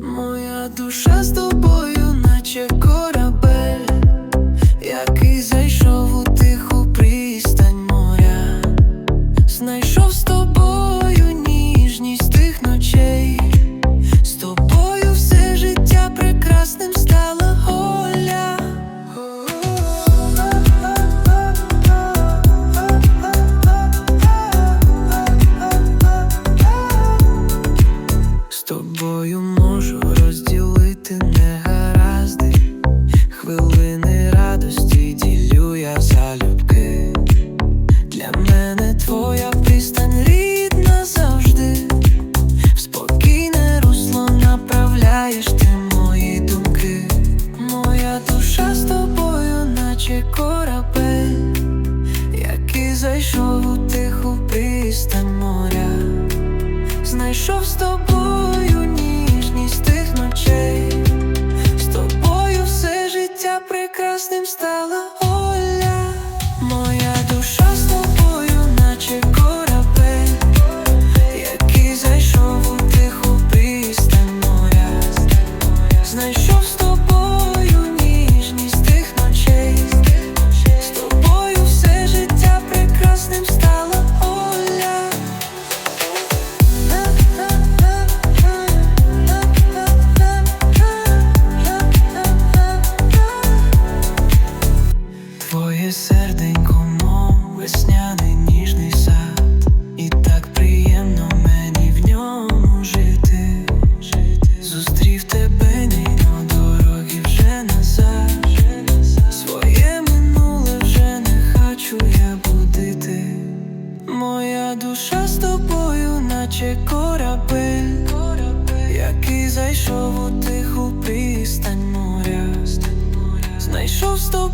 Моя душа сто. твоя пристань рідна завжди, в спокійне русло направляєш ти мої думки, моя душа з тобою, наче корабель, який зайшов у тиху пристань моря, знайшов з тобою. душа з тобою, наче корабель, який зайшов у тиху пристань моря, знайшов з тобою.